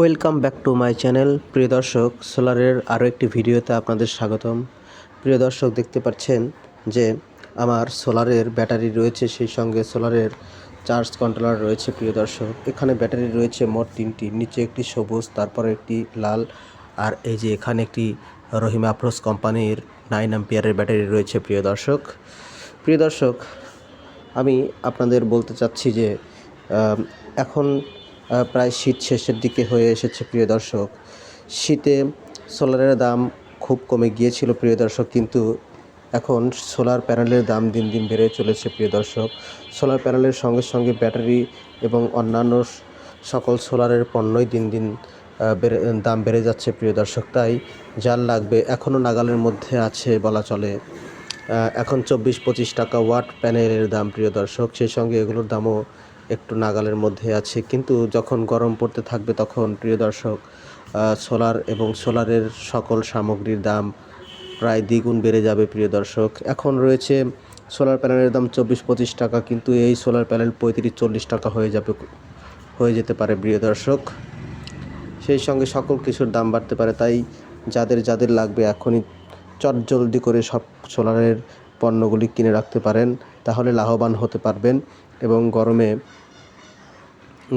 Welcome back to my channel. প্রিয় দর্শক, সোলারের আরও একটি ভিডিওতে আপনাদের স্বাগতম। প্রিয় দর্শক, দেখতে পাচ্ছেন যে আমার সোলারের ব্যাটারি রয়েছে, সেই সঙ্গে সোলারের চার্জ কন্ট্রোলার রয়েছে। প্রিয় দর্শক, এখানে ব্যাটারি রয়েছে মোট তিনটি, নিচে একটি সবুজ, তারপরে একটি লাল, আর এই যে এখানে একটি রহিম আফরোজ কোম্পানির নাইন অ্যাম্পিয়ারের ব্যাটারি রয়েছে। প্রিয় দর্শক প্রিয় দর্শক, আমি আপনাদের বলতে চাচ্ছি যে এখন প্রায় শীত শেষের দিকে হয়ে এসেছে, প্রিয় দর্শক। শীতে সোলারের দাম খুব কমে গিয়েছিল, প্রিয় দর্শক, কিন্তু এখন সোলার প্যানেলের দাম দিন দিন বেড়ে চলেছে, প্রিয় দর্শক। সোলার প্যানেলের সঙ্গে সঙ্গে ব্যাটারি এবং অন্যান্য সকল সোলারের পণ্যই দিন দিন বেড়ে, দাম বেড়ে যাচ্ছে, প্রিয় দর্শক। তাই যার লাগবে, এখনও নাগালের মধ্যে আছে বলা চলে। এখন চব্বিশ পঁচিশ টাকা ওয়াট প্যানেলের দাম, প্রিয় দর্শক। সেই সঙ্গে এগুলোর দামও একটু নাগালের মধ্যে আছে। কিন্তু যখন গরম পড়তে থাকবে তখন প্রিয় দর্শক সোলার এবং সোলারের সকল সামগ্রীর দাম প্রায় দ্বিগুণ বেড়ে যাবে প্রিয় দর্শক। এখন রয়েছে সোলার প্যানেলের দাম চব্বিশ পঁচিশ টাকা, কিন্তু এই সোলার প্যানেল পঁয়ত্রিশ চল্লিশ টাকা হয়ে যাবে, হয়ে যেতে পারে প্রিয় দর্শক। সেই সঙ্গে সকল কিছুর দাম বাড়তে পারে, তাই যাদের যাদের লাগবে এখনই চট জলদি করে সব সোলারের পণ্যগুলি কিনে রাখতে পারেন, তাহলে লাভবান হতে পারবেন। এবং গরমে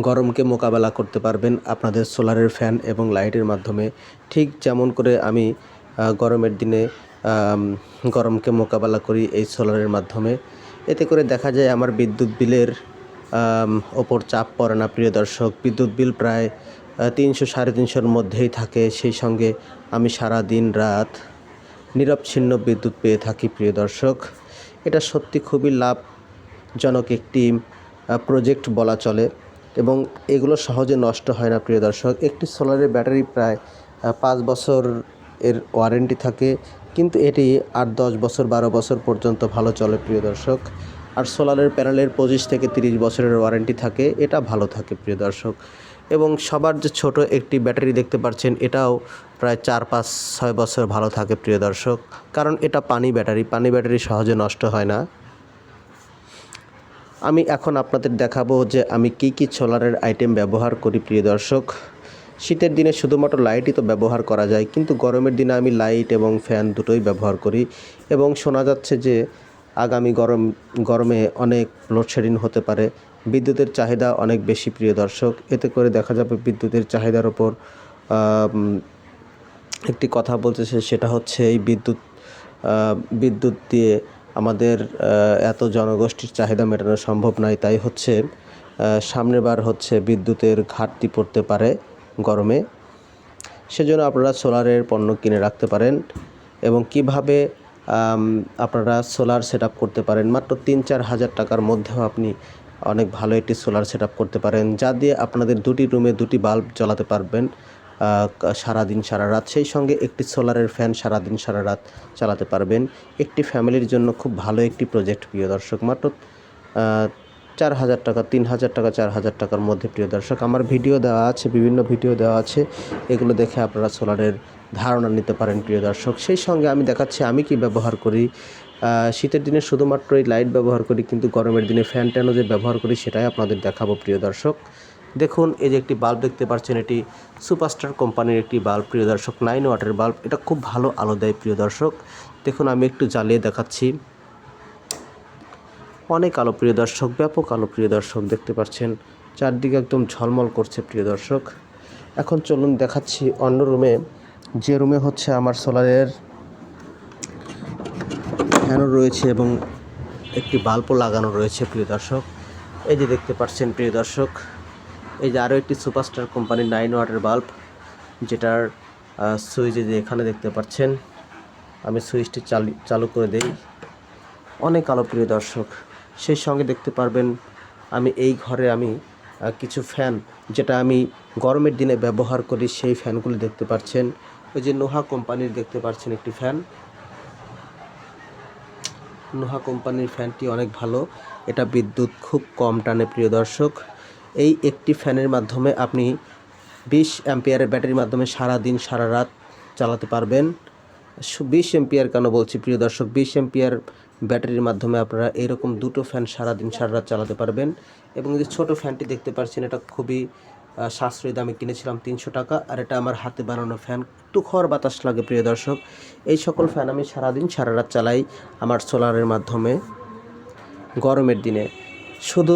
গরমকে মোকাবেলা করতে পারবেন আপনাদের সোলারের ফ্যান এবং লাইটের মাধ্যমে। ঠিক যেমন করে আমি গরমের দিনে গরমকে মোকাবেলা করি এই সোলারের মাধ্যমে। এতে করে দেখা যায় আমার বিদ্যুৎ বিলের ওপর চাপ পড়ে না, প্রিয় দর্শক। বিদ্যুৎ বিল প্রায় তিনশো সাড়ে তিনশোর মধ্যেই থাকে। সেই সঙ্গে আমি সারা দিন রাত নিরবচ্ছিন্ন বিদ্যুৎ পেয়ে থাকি, প্রিয় দর্শক। এটা সত্যি খুবই লাভজনক একটি প্রজেক্ট বলা চলে এবং এগুলো সহজে নষ্ট হয় না, প্রিয় দর্শক। একটি সোলারের ব্যাটারি প্রায় পাঁচ বছর এর ওয়ারেন্টি থাকে, কিন্তু এটি আট, দশ বছর, বারো বছর পর্যন্ত ভালো চলে, প্রিয় দর্শক। আর সোলারের প্যানেলের পঁচিশ থেকে তিরিশ বছরের ওয়ারেন্টি থাকে, এটা ভালো থাকে, প্রিয় দর্শক। এবং সবার যে ছোট একটি ব্যাটারি দেখতে পাচ্ছেন, এটাও প্রায় চার, পাঁচ, ছয় বছর ভালো থাকে, প্রিয় দর্শক। কারণ এটা পানি ব্যাটারি পানি ব্যাটারি সহজে নষ্ট হয় না। আমি এখন আপনাদের দেখাবো যে আমি কি কি সোলারের আইটেম ব্যবহার করি, প্রিয় দর্শক। শীতের দিনে শুধুমাত্র লাইটই তো ব্যবহার করা যায়, কিন্তু গরমের দিনে আমি লাইট এবং ফ্যান দুটোই ব্যবহার করি এবং শোনা যাচ্ছে যে আগামী গরম, গরমে অনেক লোডশেডিং হতে পারে। বিদ্যুতের চাহিদা অনেক বেশি, প্রিয় দর্শক। এতে করে দেখা যাবে বিদ্যুতের চাহিদার ওপর একটি কথা বলতেছে, সেটা হচ্ছে এই বিদ্যুৎ বিদ্যুৎ দিয়ে আমাদের এত জনগোষ্ঠীর চাহিদা মেটানো সম্ভব নয়। তাই হচ্ছে আহ, সামনের বার হচ্ছে বিদ্যুতের ঘাটতি পড়তে পারে গরমে। সেজন্য আপনারা সোলারের পণ্য কিনে রাখতে পারেন এবং কীভাবে আপনারা সোলার সেট করতে পারেন। মাত্র তিন চার হাজার টাকার মধ্যেও আপনি অনেক ভালো একটি সোলার সেট করতে পারেন। যা দিয়ে আপনাদের দুটি রুমে দুটি বাল্ব জ্বালাতে পারবেন। সারাদিন সারা রাত সেই সঙ্গে একটি সোলারের ফ্যান সারাদিন সারা রাত চালাতে পারবেন। একটি ফ্যামিলির জন্য খুব ভালো একটি প্রজেক্ট, প্রিয় দর্শক। মাত্র চার হাজার টাকা, তিন হাজার টাকা, চার হাজার টাকার মধ্যে, প্রিয় দর্শক। আমার ভিডিও দেওয়া আছে, বিভিন্ন ভিডিও দেওয়া আছে। এগুলো দেখে আপনারা সোলারের ধারণা নিতে পারেন, প্রিয় দর্শক। সেই সঙ্গে আমি দেখাচ্ছি, আমি কি ব্যবহার করি। শীতের দিনে শুধুমাত্র এই লাইট ব্যবহার করি, কিন্তু গরমের দিনে ফ্যান ট্যানও যে ব্যবহার করি, সেটাই আপনাদের দেখাবো, প্রিয় দর্শক। দেখুন, এই যে একটি বাল্ব দেখতে পাচ্ছেন, এটি সুপারস্টার কোম্পানির একটি বাল্ব, প্রিয় দর্শক, নাইন ওয়াটের বাল্ব। এটা খুব ভালো আলো দেয়, প্রিয় দর্শক। দেখুন, আমি একটু জ্বালিয়ে দেখাচ্ছি। অনেক আলো, প্রিয় দর্শক, ব্যাপক আলো, প্রিয় দর্শক, দেখতে পাচ্ছেন। চারদিকে একদম ঝলমল করছে, প্রিয় দর্শক। এখন চলুন দেখাচ্ছি অন্য রুমে। যে রুমে হচ্ছে আমার সোলারের ফ্যানও রয়েছে এবং একটি বাল্বও লাগানো রয়েছে, প্রিয় দর্শক। এই যে দেখতে পাচ্ছেন, প্রিয় দর্শক। এই যে আরও একটি সুপারস্টার কোম্পানির নাইন ওয়াটের বাল্ব, যেটার সুইচে যে এখানে দেখতে পাচ্ছেন। আমি সুইচটি চালু চালু করে দেই। অনেক আলো প্রিয় দর্শক, সেই সঙ্গে দেখতে পারবেন আমি এই ঘরে আমি কিছু ফ্যান, যেটা আমি গরমের দিনে ব্যবহার করি, সেই ফ্যানগুলি দেখতে পাচ্ছেন। ওই যে নোহা কোম্পানির দেখতে পাচ্ছেন একটি ফ্যান। নোহা কোম্পানির ফ্যানটি অনেক ভালো। এটা বিদ্যুৎ খুব কম টানে, প্রিয় দর্শক। এই একটি ফ্যানের মাধ্যমে আপনি বিশ অ্যাম্পিয়ারের ব্যাটারির মাধ্যমে সারা দিন সারা রাত চালাতে পারবেন। বিশ এম্পিয়ার কেন বলছি? প্রিয় দর্শক, বিশ এম্পিয়ার ব্যাটারির মাধ্যমে আপনারা এরকম দুটো ফ্যান সারা দিন সারা রাত চালাতে পারবেন এবং যে ছোটো ফ্যানটি দেখতে পাচ্ছেন, এটা খুবই সাশ্রয়ী দামে কিনেছিলাম তিনশো টাকা আর এটা আমার হাতে বানানো ফ্যান। তুখর বাতাস লাগে, প্রিয় দর্শক। এই সকল ফ্যান আমি সারাদিন সারা রাত চালাই আমার সোলারের মাধ্যমে গরমের দিনে। শুধু